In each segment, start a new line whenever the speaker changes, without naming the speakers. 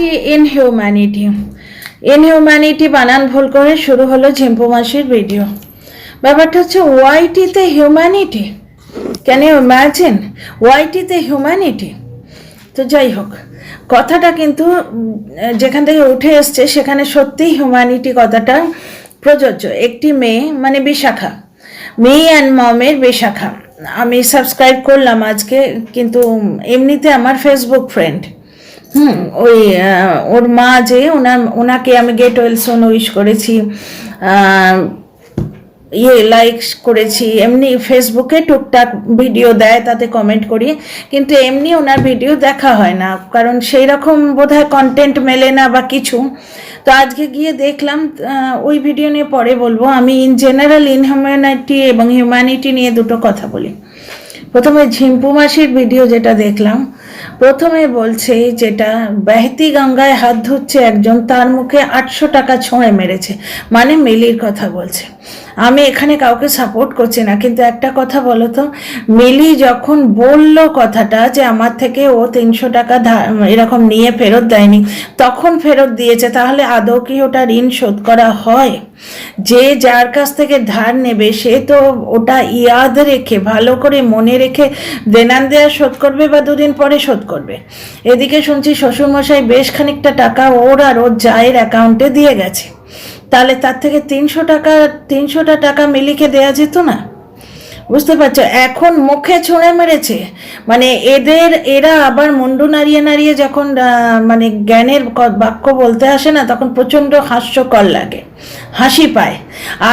ওয়াইটি ইনহিউম্যানিটি ইনহিউম্যানিটি বানান ভুল করে শুরু হলো ঝিম্পু মাসির ভিডিও ব্যাপারটা হচ্ছে ওয়াইটিতে হিউম্যানিটি ক্যান ইউ ইম্যাজিন ওয়াইটিতে হিউম্যানিটি তো যাই হোক, কথাটা কিন্তু যেখান থেকে উঠে এসছে, সেখানে সত্যিই হিউম্যানিটি কথাটা প্রযোজ্য। একটি মেয়ে মানে বিশাখা। মেয়ে অ্যান্ড মমের বিশাখা। আমি সাবস্ক্রাইব করলাম আজকে, কিন্তু এমনিতে আমার ফেসবুক ফ্রেন্ড হুম, ওই ওর মা যে ওনার ওনাকে আমি গেট ওয়েল সোন উইশ করেছি ইয়ে লাইক করেছি, এমনি ফেসবুকে টুকটাক ভিডিও দেয়, তাতে কমেন্ট করি, কিন্তু এমনি ওনার ভিডিও দেখা হয় না, কারণ সেই রকম বোধহয় কন্টেন্ট মেলে না বা কিছু। তো আজকে গিয়ে দেখলাম ওই ভিডিও নিয়ে পরে বলব, আমি ইন জেনারেল ইনহিউম্যানিটি এবং হিউম্যানিটি নিয়ে দুটো কথা বলি। প্রথমে ঝিম্পু মাসির ভিডিও যেটা দেখলাম প্রথমে বলছে যেটা, বেহতি গঙ্গায় হাত ধুচ্ছে একজন, তার মুখে আটশো টাকা ছোঁড়ে মেরেছে। মানে মিলির কথা বলছে। আমি এখানে কাউকে সাপোর্ট করছি না। কিন্তু একটা কথা বলো তো, মিলি যখন বলল কথাটা যে আমার থেকে ও তিনশো টাকা এরকম নিয়ে ফেরত দেয়নি, তখন ফেরত দিয়েছে, তাহলে আদৌ কি ওটা ঋণ শোধ করা হয়? যে যার কাছ থেকে ধার নেবে, সে তো ওটা ইয়াদ রেখে, ভালো করে মনে রেখে দেনান দেয়া শোধ করবে বা দুদিন পরে শোধ করবে? এদিকে শুনছি শ্বশুরমশাই বেশ খানিকটা টাকা ওর আর ওর জায়ের অ্যাকাউন্টে দিয়ে গেছে। তাহলে তার থেকে তিনশো টাকা, তিনশোটা টাকা মিলিকে দেয়া যেত না? বুঝতে পারছ? এখন মুখে ছুঁড়ে মেরেছে। মানে এদের, এরা আবার মুন্ডু নাড়িয়ে নাড়িয়ে যখন মানে জ্ঞানের বাক্য বলতে আসে না, তখন প্রচণ্ড হাস্যকর লাগে। হাসি পায়।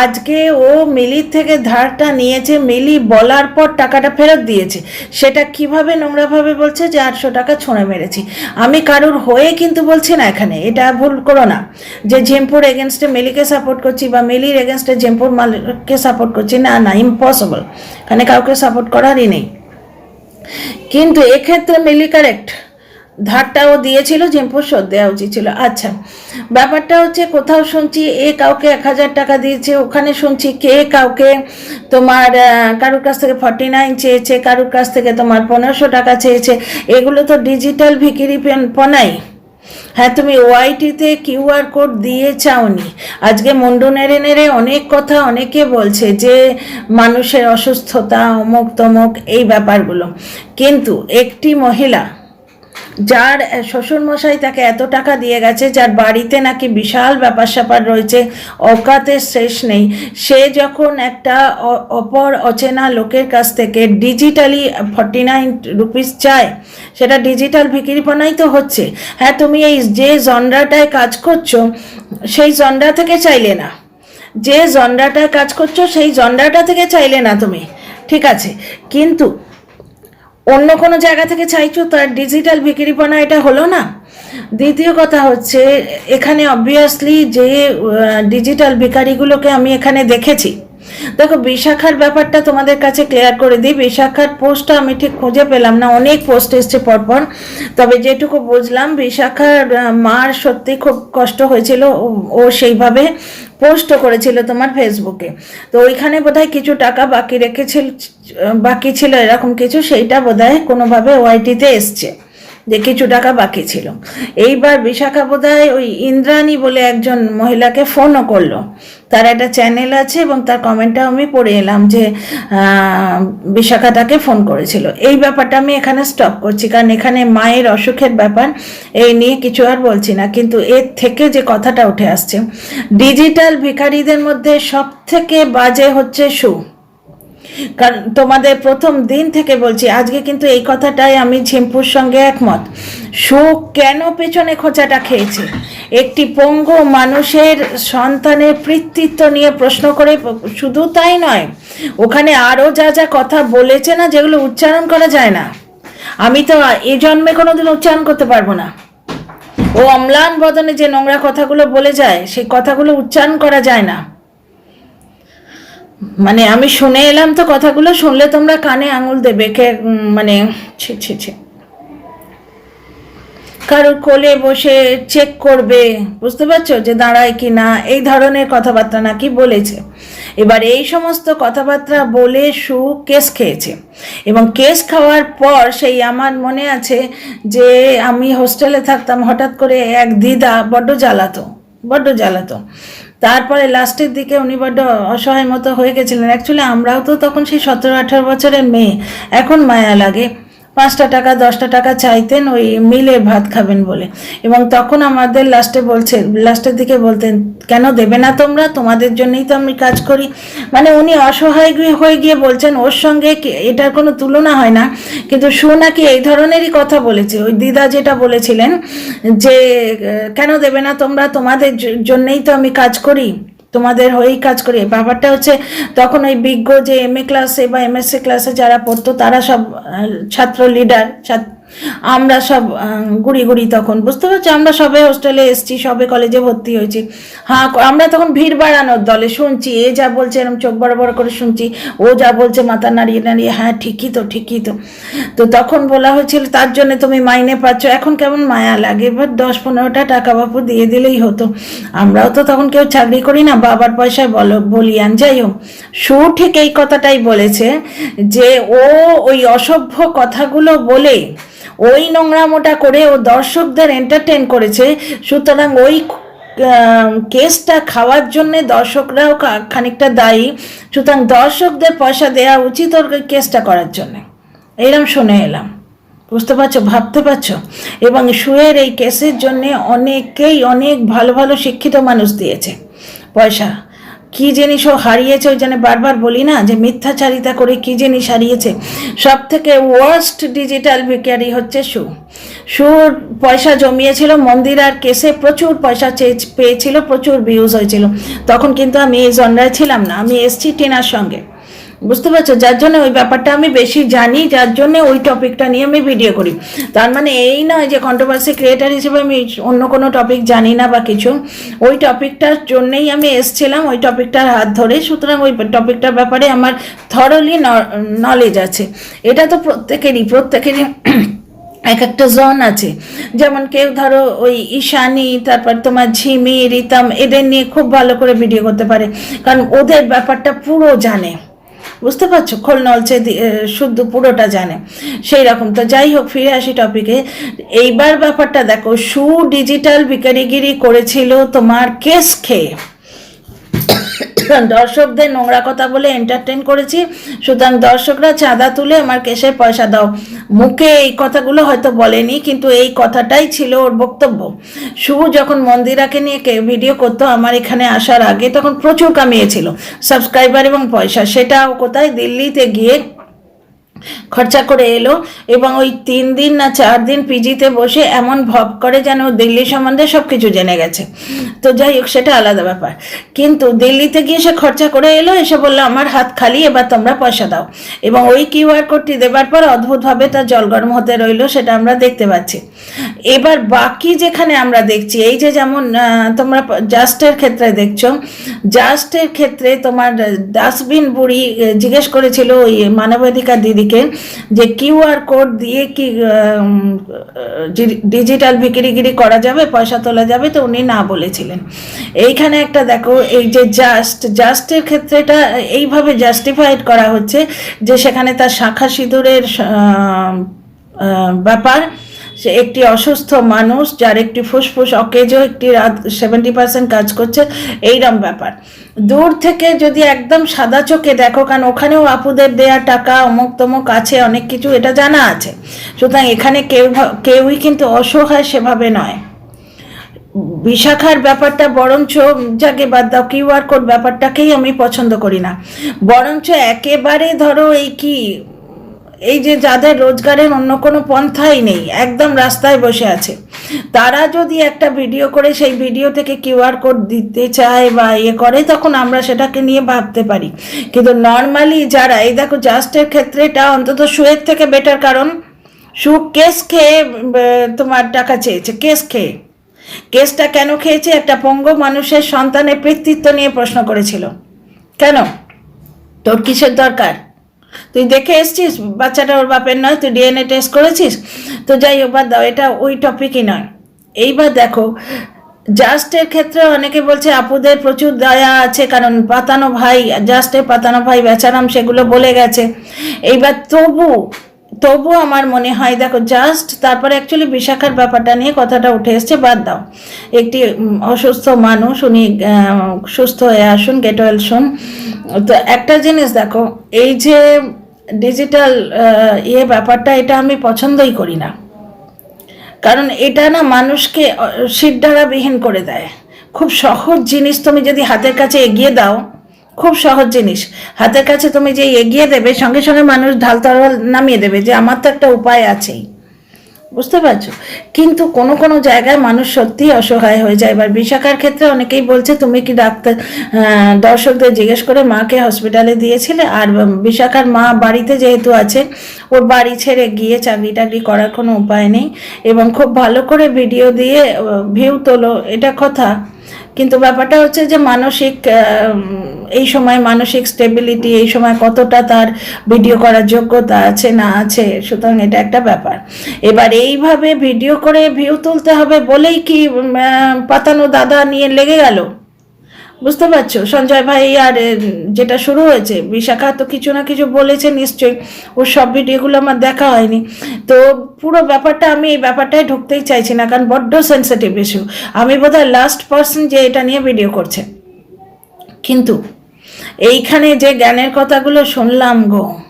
আজকে ও মিলির থেকে ধারটা নিয়েছে, মিলি বলার পর টাকাটা ফেরত দিয়েছে। সেটা কীভাবে নোংরাভাবে বলছে যে আটশো টাকা ছোঁড়ে মেরেছি। আমি কারোর হয়ে কিন্তু বলছি না এখানে, এটা ভুল করো না। যে ঝেমপুর এগেনস্টে মিলিকে সাপোর্ট করছি বা মিলির এগেনস্টে ঝেমপুর মালিককে সাপোর্ট করছি, না না ইম্পসিবল এখানে কাউকে সাপোর্ট করারই নেই। কিন্তু এক্ষেত্রে মিলি কারেক্ট ধারটা ও দিয়েছিল জেম্পুর শোধ দেওয়া উচিত ছিল। আচ্ছা ব্যাপারটা হচ্ছে কোথাও শুনছি এ কাউকে এক হাজার টাকা দিয়েছে, ওখানে শুনছি কে কাউকে তোমার কারোর কাছ থেকে ফর্টি নাইন চেয়েছে, কারোর কাছ থেকে তোমার পনেরোশো টাকা চেয়েছে, এগুলো তো ডিজিটাল ভিকিরি পেন- পনাই। হ্যাঁ তুমি ওয়াইটিতে কিউআর কোড দিয়ে চাওনি। আজকে মুন্ডু নেড়ে নেড়ে অনেক কথা অনেকে বলছে যে মানুষের অসুস্থতা, অমুক তমুক, এই ব্যাপারগুলো। কিন্তু একটি মহিলা যার শ্বশুরমশাই তাকে এত টাকা দিয়ে গেছে, যার বাড়িতে নাকি বিশাল ব্যাপার স্যাপার রয়েছে, অকাতের শেষ নেই। সে যখন একটা অপর অচেনা লোকের কাছ থেকে ডিজিটালি ফর্টি নাইন রুপিস চায়, সেটা ডিজিটাল ভিকিরিপনাই তো হচ্ছে। হ্যাঁ তুমি এই যে জনরাটায় কাজ করছ, সেই জনরা থেকে চাইলে না। যে জনরাটায় কাজ করছ, সেই জনরাটা থেকে চাইলে না তুমি। ঠিক আছে? কিন্তু অন্য কোনো জায়গা থেকে চাইছো, তার ডিজিটাল বিক্রিপনা এটা হলো না? দ্বিতীয় কথা হচ্ছে, এখানে অবভিয়াসলি যে ডিজিটাল ভিকারিগুলোকে আমি এখানে দেখেছি। দেখো, বিশাখার ব্যাপারটা তোমাদের কাছে ক্লিয়ার করে দিই। বিশাখার পোস্টটা আমি ঠিক খুঁজে পেলাম না, অনেক পোস্ট এসছে পরপর। তবে যেটুকু বুঝলাম, বিশাখার মার সত্যি খুব কষ্ট হয়েছিল ও সেইভাবে। পোস্টও করেছিল তোমার ফেসবুকে। তো ওইখানে বোধহয় কিছু টাকা বাকি রেখেছিল, বাকি ছিল এরকম কিছু, সেইটা বোধহয় কোনোভাবে ওয়াইটিতে এসছে যে কিছু টাকা বাকি ছিল। এইবার বিশাখা বোধহয় ওই ইন্দ্রাণী বলে একজন মহিলাকে ফোনও করল। তার একটা চ্যানেল আছে এবং তার কমেন্টটা আমি পড়ে এলাম যে বিশাখা তাকে ফোন করেছিল। এই ব্যাপারটা আমি এখানে স্টপ করছি, কারণ এখানে মায়ের অসুখের ব্যাপার, এই নিয়ে কিছু আর বলছি না। কিন্তু এর থেকে যে কথাটা উঠে আসছে ডিজিটাল ভিখারিদের মধ্যে সব থেকে বাজে হচ্ছে সু। কারণ তোমাদের প্রথম দিন থেকে বলছি, আজকে কিন্তু এই কথাটাই আমি ঝিম্পুর সঙ্গে একমত। সুখ কেন পেছনে খোঁচাটা খেয়েছে? একটি পঙ্গু মানুষের সন্তানের কৃতিত্ব নিয়ে প্রশ্ন করে, শুধু তাই নয়, ওখানে আরও যা যা কথা বলেছে না, যেগুলো উচ্চারণ করা যায় না। আমি তো এ জন্মে কোনোদিন উচ্চারণ করতে পারব না। ও অম্লান বদনে যে নোংরা কথাগুলো বলে যায়, সেই কথাগুলো উচ্চারণ করা যায় না। মানে আমি শুনে এলাম তো কথাগুলো, শুনলে তোমরা কানে আঙুল দেবে, কে মানে ছি ছি ছি। কারোর কোলে বসে চেক করবে, বুঝতে পারছ? যে দাঁড়ায় কি না, এই ধরনের কথাবার্তা নাকি বলেছে। এবার এই সমস্ত কথাবার্তা বলে সু কেস খেয়েছে। এবং কেস খাওয়ার পর সেই আমার মনে আছে যে আমি হোস্টেলে থাকতাম, হঠাৎ করে এক দিদা বড্ড জ্বালাতো বড্ড জ্বালাতো। তারপরে লাস্টের দিকে উনি বড্ড অসহায় মতো হয়ে গেছিলেন। অ্যাকচুয়ালি আমরাও তো তখন সেই সতেরো আঠারো বছরের মেয়ে। এখন মায়া লাগে। পাঁচটা টাকা, দশটা টাকা চাইতেন, ওই মিলে ভাত খাবেন বলে। এবং তখন আমাদের লাস্টে বলছে, লাস্টের দিকে বলতেন, কেন দেবে না তোমরা? তোমাদের জন্যই তো আমি কাজ করি। মানে উনি অসহায় হয়ে গিয়ে বলছেন, ওর সঙ্গে এটার কোনো তুলনা হয় না। কিন্তু সু নাকি এই ধরনেরই কথা বলেছে। ওই দিদা যেটা বলেছিলেন যে, কেন দেবে না তোমরা? তোমাদের জন্যই তো আমি কাজ করি। তোমাদের হয়েই কাজ করি। ব্যাপারটা হচ্ছে তখন ওই বিজ্ঞ যে এম এ ক্লাসে বা এম এস সি ক্লাসে যারা পড়তো, তারা সব ছাত্র লিডার আমরা সব গুড়ি গুড়ি তখন, বুঝতে পারছি? আমরা সবে হোস্টেলে এসছি, সবে কলেজে ভর্তি হয়েছি। হ্যাঁ আমরা তখন ভিড় বাড়ানোর দলে শুনছি, এ যা বলছে এরকম চোখ বড় বড় করে শুনছি, ও যা বলছে, মাথা নাড়িয়ে নাড়িয়ে হ্যাঁ ঠিকই তো ঠিকই তো। তো তখন বলা হয়েছিল, তার জন্য তুমি মাইনে পাচ্ছ। এখন কেমন মায়া লাগে, এবার দশ পনেরোটা টাকা বাপু দিয়ে দিলেই হতো। আমরাও তো তখন কেউ চাকরি করি না, বাবার পয়সায় বলো, বলিয়ান। যাই হোক, সু ঠিক এই কথাটাই বলেছে যে, ও ওই অসভ্য কথাগুলো বলে ওই নোংরামোটা করে ও দর্শকদের এন্টারটেন করেছে। সুতরাং ওই কেসটা খাওয়ার জন্য দর্শকরাও খানিকটা দায়ী। সুতরাং দর্শকদের পয়সা দেওয়া উচিত ওর কেসটা করার জন্য। এইরকম শুনে এলাম। বুঝতে পারছ? ভাবতে পারছ? এবং শুয়ের এই কেসের জন্য অনেকেই অনেক ভালো ভালো শিক্ষিত মানুষ দিয়েছে। পয়সা কি জিনিস ও হারিয়েছে ওই জন্য বারবার বলি না? যে মিথ্যাচারিতা করে কি জিনিস হারিয়েছে? সব থেকে ওয়ার্স্ট ডিজিটাল ভিকারি হচ্ছে সু। সুর পয়সা জমিয়েছিল, মন্দির আর কেসে প্রচুর পয়সা পেয়েছিল, প্রচুর ভিউজ হয়েছিল। তখন কিন্তু আমি এই জনরায় ছিলাম না, আমি এসছি টিনার সঙ্গে। বুঝতে পারছ? যার জন্য ওই ব্যাপারটা আমি বেশি জানি, যার জন্য ওই টপিকটা নিয়ে আমি ভিডিও করি। তার মানে এই নয় যে কন্ট্রোভার্সি ক্রিয়েটার হিসেবে আমি অন্য কোনো টপিক জানি না বা কিছু। ওই টপিকটার জন্যই আমি এসছিলাম, ওই টপিকটার হাত ধরে। সুতরাং ওই টপিকটার ব্যাপারে আমার থরলি নলেজ আছে। এটা তো প্রত্যেকেরই প্রত্যেকেরই এক একটা জোন আছে। যেমন কেউ ধরো ওই ঈশানি, তারপর তোমার ঝিমি, রিতম, এদের নিয়ে খুব ভালো করে ভিডিও করতে পারে। কারণ ওদের ব্যাপারটা পুরো জানে। বুঝতে পারছ? খোল নলছে শুদ্ধ পুরোটা জানে। সেই রকম। তো যাই হোক, ফিরে আসি টপিকে এইবার ব্যাপারটা দেখো সু ডিজিটাল বিকারিগিরি করেছিল তোমার কেস খেয়ে দর্শকদের নোংরা কথা বলে এন্টারটেন করেছি। সুতরাং দর্শকরা চাঁদা তুলে আমার কেসের পয়সা দাও। মুখে এই কথাগুলো হয়তো বলেনি, কিন্তু এই কথাটাই ছিল ওর বক্তব্য। শুভ যখন মন্দিরাকে নিয়ে ভিডিও করতো আমার এখানে আসার আগে, তখন প্রচুর কামিয়েছিল। সাবস্ক্রাইবার এবং পয়সা, সেটাও কোথায়? দিল্লিতে গিয়ে খরচা করে এলো এবং ওই তিন দিন না চার দিন পিজিতে বসে এমন ভব করে যেন দিল্লি সম্বন্ধে সব কিছু জেনে গেছে। তো যাই হোক, সেটা আলাদা ব্যাপার। কিন্তু দিল্লিতে গিয়ে সে খরচা করে এলো, এসে বলল, আমার হাত খালি, এবার তোমরা পয়সা দাও। এবং ওই কিউআর কোডটি দেবার পর অদ্ভুতভাবে তার জল গরম হতে রইল, সেটা আমরা দেখতে পাচ্ছি। এবার বাকি যেখানে আমরা দেখছি, এই যে যেমন তোমরা জাস্টের ক্ষেত্রে দেখছ, জাস্টের ক্ষেত্রে তোমার ডাস্টবিন বুড়ি জিজ্ঞেস করেছিল ওই মানবাধিকার দিদিকে যে কিউআর কোড দিয়ে কি ডিজিটাল বিক্রিগিরি করা যাবে, পয়সা তোলা যাবে, তো উনি না বলেছিলেন। এইখানে একটা দেখো, এই যে জাস্ট, জাস্টের ক্ষেত্রেটা এইভাবে জাস্টিফাইড করা হচ্ছে যে সেখানে তার শাখা সিঁদুরের ব্যাপার সে একটি অসুস্থ মানুষ যার একটি ফুসফুস অকেজো, একটি রাত সেভেন্টি পার্সেন্ট কাজ করছে এইরকম ব্যাপার। দূর থেকে যদি একদম সাদা চোখে দেখো, কারণ ওখানেও আপুদের দেয়া টাকা, অমুক তমুক আছে, অনেক কিছু, এটা জানা আছে। সুতরাং এখানে কেউ কেউই কিন্তু অসহায় সেভাবে নয়। বিশাখার ব্যাপারটা বরঞ্চ যাকে বাদ দাও কিউআর কোড ব্যাপারটাকেই আমি পছন্দ করি না। বরঞ্চ একেবারে ধরো এই কি এই যে যাদের রোজগারের অন্য কোনো পন্থাই নেই, একদম রাস্তায় বসে আছে। তারা যদি একটা ভিডিও করে, সেই ভিডিও থেকে কিউআর কোড দিতে চায় বা ইয়ে করে, তখন আমরা সেটাকে নিয়ে ভাবতে পারি। কিন্তু নর্মালি যারা, এই দেখো জাস্টের ক্ষেত্রে এটা অন্তত সুয়ের থেকে বেটার কারণ সু কেস খেয়ে তোমার টাকা চেয়েছে। কেস খেয়ে। কেসটা কেন খেয়েছে? একটা পঙ্গু মানুষের সন্তানের কৃতিত্ব নিয়ে প্রশ্ন করেছিল। কেন? তোর কিসের দরকার? তুই দেখে এসছিস, বাচ্চাটা ওর বাপের নয়, তুই ডিএনএ টেস্ট করেছিস? তো যাই হোক, বাদ দাও, এটা ওই টপিকই নয়। এইবার দেখো জাস্টের ক্ষেত্রে অনেকে বলছে, আপুদের প্রচুর দয়া আছে, কারণ পাতানো ভাই জাস্টের পাতানো ভাই, বেচারাম সেগুলো বলে গেছে। এইবার তবু তবু আমার মনে হয়, দেখো জাস্ট তারপরে অ্যাকচুয়ালি বিশাখার ব্যাপারটা নিয়ে কথাটা উঠে এসছে, বাদ দাও। একটি অসুস্থ মানুষ, উনি সুস্থ হয়ে আসুন গেট ওয়েল শুন তো একটা জিনিস দেখো, এই যে ডিজিটাল ইয়ে ব্যাপারটা, এটা আমি পছন্দই করি না। কারণ এটা না মানুষকে বিহীন করে দেয়। খুব সহজ জিনিস তুমি যদি হাতের কাছে এগিয়ে দাও খুব সহজ জিনিস। হাতের কাছে তুমি যে এগিয়ে দেবে, সঙ্গে সঙ্গে মানুষ ঢাল তরল নামিয়ে দেবে যে আমার তো একটা উপায় আছেই। বুঝতে পারছ? কিন্তু কোনো কোনো জায়গায় মানুষ সত্যিই অসহায় হয়ে যায়। এবার বিশাখার ক্ষেত্রে অনেকেই বলছে, তুমি কি ডাক্তার দর্শকদের জিজ্ঞেস করে মাকে হসপিটালে দিয়েছিলে? আর বিশাখার মা বাড়িতে যেহেতু আছে, ওর বাড়ি ছেড়ে গিয়ে চাকরি টাকরি করার কোনো উপায় নেই এবং খুব ভালো করে ভিডিও দিয়ে ভিউ তোলো, এটা কথা। কিন্তু ব্যাপারটা হচ্ছে যে মানসিক এই সময় মানসিক স্টেবিলিটি এই সময় কতটা তার ভিডিও করার যোগ্যতা আছে, না আছে, সুতরাং এটা একটা ব্যাপার। এবার এইভাবে ভিডিও করে ভিউ তুলতে হবে বলেই কি পাতানো দাদা নিয়ে লেগে গেল? বুঝতে পারছ? সঞ্জয় ভাই আর যেটা শুরু হয়েছে, বিশাখা তো কিছু না কিছু বলেছে নিশ্চয়ই। ওর সব ভিডিওগুলো আমার দেখা হয়নি। তো পুরো ব্যাপারটা আমি এই ব্যাপারটায় ঢুকতেই চাইছি না, কারণ বড্ড সেন্সিটিভ ইস্যু আমি বোধহয় লাস্ট পার্সন যে এটা নিয়ে ভিডিও করছে। কিন্তু এইখানে যে জ্ঞানের কথাগুলো শুনলাম গো,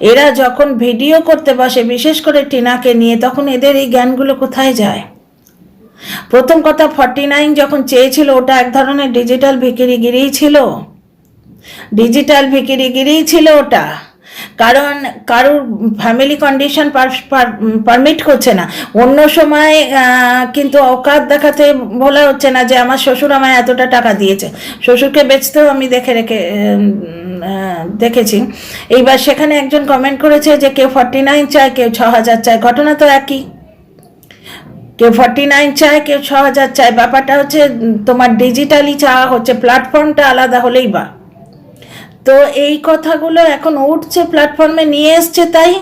এরা যখন ভিডিও করতে বসে, বিশেষ করে টিনাকে নিয়ে, তখন এদের এই জ্ঞানগুলো কোথায় যায়? প্রথম কথা, ফর্টি নাইন যখন চেয়েছিল, ওটা এক ধরনের ডিজিটাল ভিকিরিগিরিই ছিল। ডিজিটাল ভিকিরিগিরিই ছিল ওটা। কারণ কারোর ফ্যামিলি কন্ডিশন পারমিট করছে না। অন্য সময় কিন্তু অকাত দেখাতে বলা হচ্ছে না যে আমার শ্বশুর আমায় এতটা টাকা দিয়েছে। শ্বশুরকে বেচতেও আমি দেখে রেখে দেখেছি। এইবার সেখানে একজন কমেন্ট করেছে যে কেউ ফর্টি নাইন চায়, কেউ ছ হাজার চায়। ঘটনা তো একই। কেউ ফর্টি নাইন চায়, কেউ ছ হাজার চায়। ব্যাপারটা হচ্ছে, তোমার ডিজিটালি চাওয়া হচ্ছে প্ল্যাটফর্মটা আলাদা হলেই বা। তো এই কথাগুলো এখন উঠছে প্ল্যাটফর্মে নিয়ে এসছে তাই?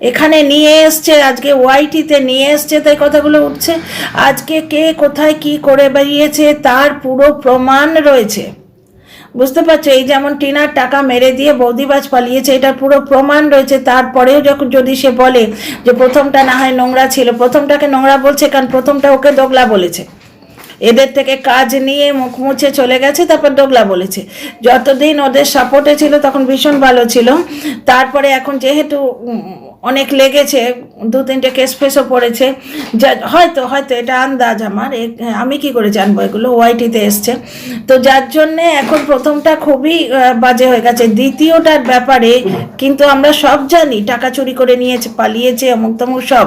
এখানে নিয়ে এসছে, আজকে ওয়াইটিতে নিয়ে এসছে তাই কথাগুলো উঠছে। আজকে কে কোথায় কি করে বেরিয়েছে তার পুরো প্রমাণ রয়েছে। বুঝতে পারছ? এই যেমন টিনার টাকা মেরে দিয়ে বৌদিবাজ পালিয়েছে, এটার পুরো প্রমাণ রয়েছে। তারপরেও যখন যদি সে বলে যে প্রথমটা না হয় নোংরা ছিল, প্রথমটাকে নোংরা বলছে কারণ প্রথমটা ওকে দোগলা বলেছে। এদের থেকে কাজ নিয়ে মুখ মুছে চলে গেছে, তারপর ডোগলা বলেছে। যতদিন ওদের সাপোর্টে ছিল, তখন ভীষণ ভালো ছিল। তারপরে এখন যেহেতু অনেক লেগেছে, দু তিনটে কেস ফেসও পড়েছে। যা, হয়তো হয়তো এটা আন্দাজ আমার। আমি কি করে জানব এগুলো? ওয়াইটিতে এসছে। তো যার জন্যে এখন প্রথমটা খুবই বাজে হয়ে গেছে। দ্বিতীয়টার ব্যাপারে কিন্তু আমরা সব জানি, টাকা চুরি করে নিয়েছে, পালিয়েছে অমুক তমুক সব।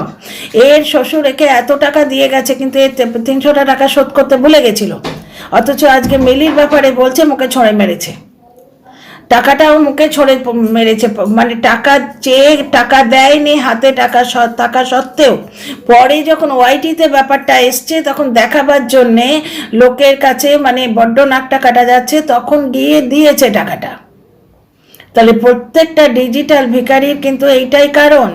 এর শ্বশুর একে এত টাকা দিয়ে গেছে, কিন্তু এর তিনশোটা টাকা শোধ করতে ভুলে গেছিল। অথচ আজকে মিলির ব্যাপারে বলছে, মুখে ছড়ে মেরেছে। টাকাটাও মুখে ছড়ে মেরেছে। মানে টাকা চেয়ে টাকা দেয়নি, হাতে টাকা থাকা সত্ত্বেও। পরে যখন ওয়াইটিতে ব্যাপারটা এসছে, তখন দেখাবার জন্যে লোকের কাছে মানে বড্ড নাকটা কাটা যাচ্ছে, তখন গিয়ে দিয়েছে টাকাটা। তাহলে প্রত্যেকটা ডিজিটাল ভিকারির কিন্তু এইটাই কারণ।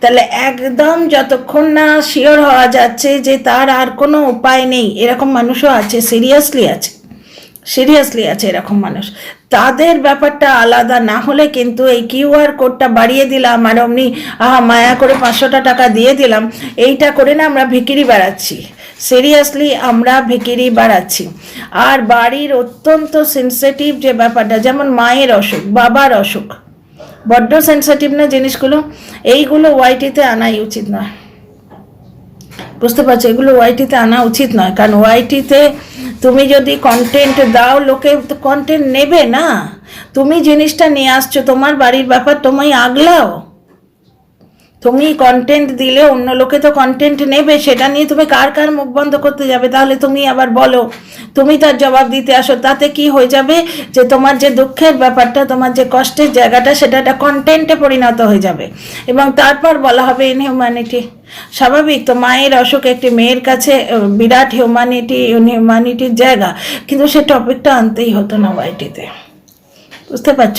তাহলে একদম যতক্ষণ না শিওর হওয়া যাচ্ছে যে তার আর কোনো উপায় নেই, এরকম মানুষও আছে সিরিয়াসলি আছে সিরিয়াসলি আছে এরকম মানুষ। তাদের ব্যাপারটা আলাদা, না হলে কিন্তু এই কিউআর কোডটা বাড়িয়ে দিলাম আর অমনি, আহা, মায়া করে পাঁচশোটা টাকা দিয়ে দিলাম। এইটা করে না আমরা ভিকিরি বাড়াচ্ছি। সিরিয়াসলি আমরা ভিকিরি বাড়াচ্ছি। আর বাড়ির অত্যন্ত সেন্সিটিভ যে ব্যাপারটা, যেমন মায়ের অসুখ, বাবার অসুখ, বড্ড সেন্সিটিভ না জিনিসগুলো? এইগুলো ওয়াইটিতে আনাই উচিত নয়। বুঝতে পারছ? এগুলো ওয়াইটিতে আনা উচিত নয়। কারণ ওয়াইটিতে তুমি যদি কন্টেন্ট দাও লোকে, তো কন্টেন্ট নেবে না। তুমি জিনিসটা নিয়ে আসছো, তোমার বাড়ির ব্যাপার তোমায় আগলাও। তুমি কন্টেন্ট দিলে অন্য লোকে তো কন্টেন্ট নেবে, সেটা নিয়ে তুমি কার কার মুখ বন্ধ করতে যাবে? তাহলে তুমি আবার বলো, তুমি তার জবাব দিতে আসো। তাতে কি হয়ে যাবে? যে তোমার যে দুঃখের ব্যাপারটা, তোমার যে কষ্টের জায়গাটা, সেটা একটা কন্টেন্টে পরিণত হয়ে যাবে। এবং তারপর বলা হবে ইন হিউম্যানিটি স্বাভাবিক, তো মায়ের অসুখ একটি মেয়ের কাছে বিরাট হিউম্যানিটি হিউম্যানিটির জায়গা। কিন্তু সে টপিকটা আনতেই হতো না ওয়াইটিতে বুঝতে পারছ?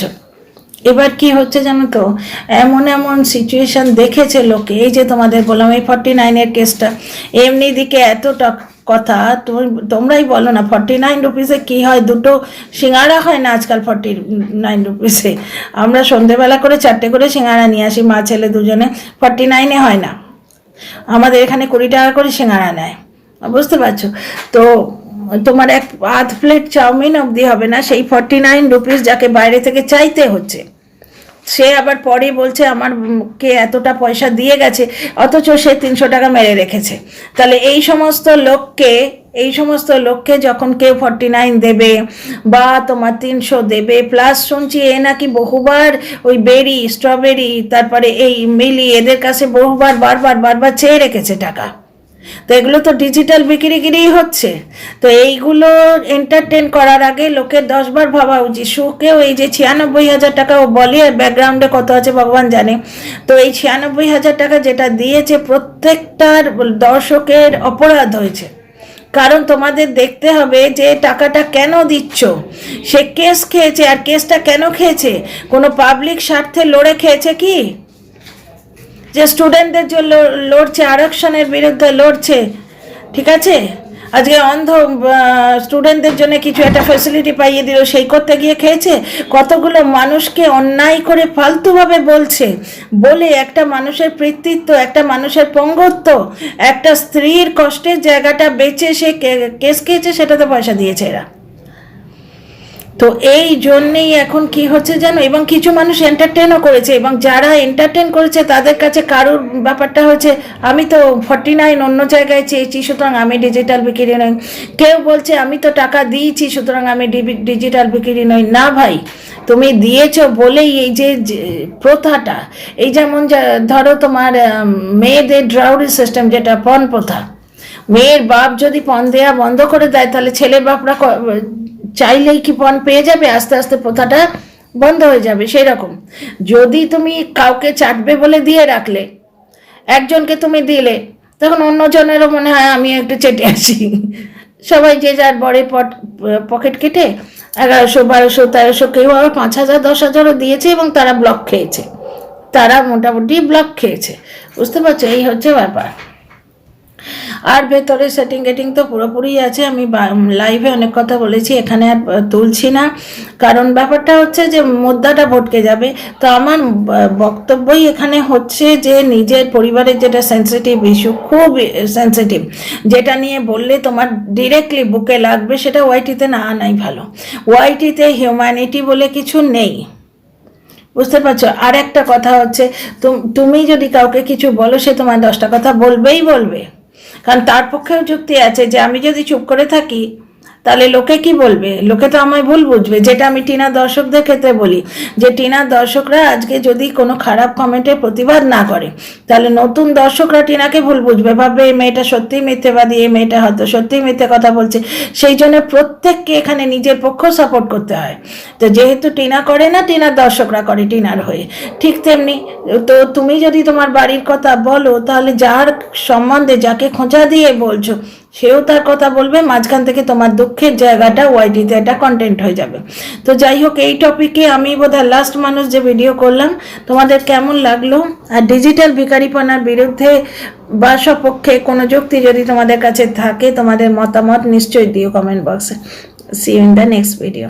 এবার কি হচ্ছে জানো তো? এমন এমন সিচুয়েশন দেখেছে লোকে, এই যে তোমাদের বললাম, এই ফর্টি নাইনের কেসটা এমনি দিকে এতটা কথা, তুমি, তোমরাই বলো না ফর্টি নাইন রুপিসে কী হয়? দুটো সিঙ্গারা হয় না আজকাল ফর্টি নাইন রুপিসে আমরা সন্ধেবেলা করে চারটে করে সিঙ্গারা নিয়ে আসি, মা, ছেলে দুজনে। ফর্টি নাইনে হয় না। আমাদের এখানে কুড়ি টাকা করে সিঙ্গারা নেয়। বুঝতে পারছ? তো তোমার এক আধ প্লেট চাউমিন অবধি হবে না, সেই ফর্টি নাইন রুপিস যাকে বাইরে থেকে চাইতে হচ্ছে। সে আবার পরে বলছে, আমার কে এতটা পয়সা দিয়ে গেছে, অথচ সে তিনশো টাকা মেরে রেখেছে। তাহলে এই সমস্ত লোককে, এই সমস্ত লোককে যখন কেউ ফর্টি নাইন দেবে বা তোমার তিনশো দেবে প্লাস শুনছি এ নাকি বহুবার ওই বেরি স্ট্রবেরি তারপরে এই মিলি, এদের কাছে বহুবার, বারবার বারবার চেয়ে রেখেছে টাকা। তো এগুলো তো ডিজিটাল বিক্রিগিরি হচ্ছে। তো এইগুলো এন্টারটেন করার আগে লোকের দশবার ভাবা উচিত। সুকেও এই যে ছিয়ানব্বই হাজার টাকা, ও বলে ব্যাকগ্রাউন্ডে কত আছে ভগবান জানে। তো এই ছিয়ানব্বই হাজার টাকা যেটা দিয়েছে, প্রত্যেকটার দর্শকের অপরাধ হয়েছে। কারণ তোমাদের দেখতে হবে যে টাকাটা কেন দিচ্ছ? সে কেস খেয়েছে, আর কেসটা কেন খেয়েছে? কোনো পাবলিক স্বার্থে লড়ে খেয়েছে কি? যে স্টুডেন্টদের জন্য লড়ছে, আরক্ষণের বিরুদ্ধে লড়ছে, ঠিক আছে? আজকে অন্ধ স্টুডেন্টদের জন্য কিছু একটা ফ্যাসিলিটি পাইয়ে দিল, সেই করতে গিয়ে খেয়েছে? কতগুলো মানুষকে অন্যায় করে ফালতুভাবে বলছে? বলে একটা মানুষের কৃতিত্ব, একটা মানুষের পঙ্গত্ব, একটা স্ত্রীর কষ্টের জায়গাটা বেচে সে কেস খেয়েছে, সেটাতে পয়সা দিয়েছে এরা। তো এই জন্যেই এখন কি হচ্ছে জানো? এবং কিছু মানুষ এন্টারটেনও করেছে এবং যারা এন্টারটেন করেছে তাদের কাছে কারোর ব্যাপারটা হচ্ছে, আমি তো ফর্টি নাইন অন্য জায়গায় চেয়েছি, সুতরাং আমি ডিজিটাল বিক্রি নই। কেউ বলছে, আমি তো টাকা দিয়েছি, সুতরাং আমি ডিজিটাল বিক্রি নই। না ভাই, তুমি দিয়েছ বলেই এই যে প্রথাটা, এই যেমন ধরো তোমার মেয়েদের ড্রাউরি সিস্টেম যেটা পণ প্রথা মেয়ের বাপ যদি পণ দেয়া বন্ধ করে দেয়, তাহলে ছেলের বাপরা চাইলেই কি পণ পেয়ে যাবে? আস্তে আস্তে প্রথাটা বন্ধ হয়ে যাবে সেই রকম যদি তুমি কাউকে চাটবে বলে দিয়ে রাখলে, একজনকে তুমি দিলে, তখন অন্যজনেরও মনে হয় আমি একটু চেটে আসি। সবাই যে যার বড়ে পট পকেট কেটে, এগারোশো, বারোশো, তেরোশো, কেউ আবার পাঁচ হাজার, দশ হাজারও দিয়েছে এবং তারা ব্লক খেয়েছে। তারা মোটামুটি ব্লক খেয়েছে। বুঝতে পারছ? এই হচ্ছে ব্যাপার। আর ভেতরে সেটিং গেটিং তো পুরোপুরি আছে। আমি লাইভে অনেক কথা বলেছি, এখানে আর তুলছি না। কারণ ব্যাপারটা হচ্ছে যে মুদ্রাটা ভটকে যাবে। তো আমার বক্তব্যই এখানে হচ্ছে যে নিজের পরিবারের যেটা সেন্সিটিভ ইস্যু খুব সেন্সিটিভ যেটা নিয়ে বললে তোমার ডিরেক্টলি বুকে লাগবে, সেটা ওয়াইটিতে না আনাই ভালো। ওয়াইটিতে হিউম্যানিটি বলে কিছু নেই। বুঝতে পারছ? আর একটা কথা হচ্ছে, তুম- যদি কাউকে কিছু বলো, সে তোমার দশটা কথা বলবেই বলবে। কারণ তার পক্ষেও যুক্তি আছে যে আমি যদি চুপ করে থাকি তাহলে লোকে কি বলবে? লোকে তো আমায় ভুল বুঝবে। যেটা আমি টিনা দর্শকদের ক্ষেত্রে বলি, যে টিনার দর্শকরা আজকে যদি কোনো খারাপ কমেন্টের প্রতিবাদ না করে, তাহলে নতুন দর্শকরা টিনাকে ভুল বুঝবে। ভাববে, এই মেয়েটা সত্যিই মিথ্যেবাদী, এই মেয়েটা হয়তো সত্যিই মিথ্যে কথা বলছে। সেই জন্য প্রত্যেককে এখানে নিজের পক্ষ সাপোর্ট করতে হয়। তো যেহেতু টিনা করে না টিনার দর্শকরা করে টিনার হয়ে। ঠিক তেমনি, তো তুমি যদি তোমার বাড়ির কথা বলো, তাহলে যার সম্বন্ধে, যাকে খোঁচা দিয়ে বলছো সেও তার কথা বলবে, মাঝখান থেকে তোমার দুঃখের জায়গাটা ওয়াইটিতে একটা কন্টেন্ট হয়ে যাবে। তো যাই হোক, এই টপিকে আমি বোধহয় লাস্ট মানুষ যে ভিডিও করলাম, তোমাদের কেমন লাগল? আর ডিজিটাল ভিকারিপনার বিরুদ্ধে বা সপক্ষে কোনো যুক্তি যদি তোমাদের কাছে থাকে, তোমাদের মতামত নিশ্চয়ই দিও কমেন্ট বক্সে see in the next video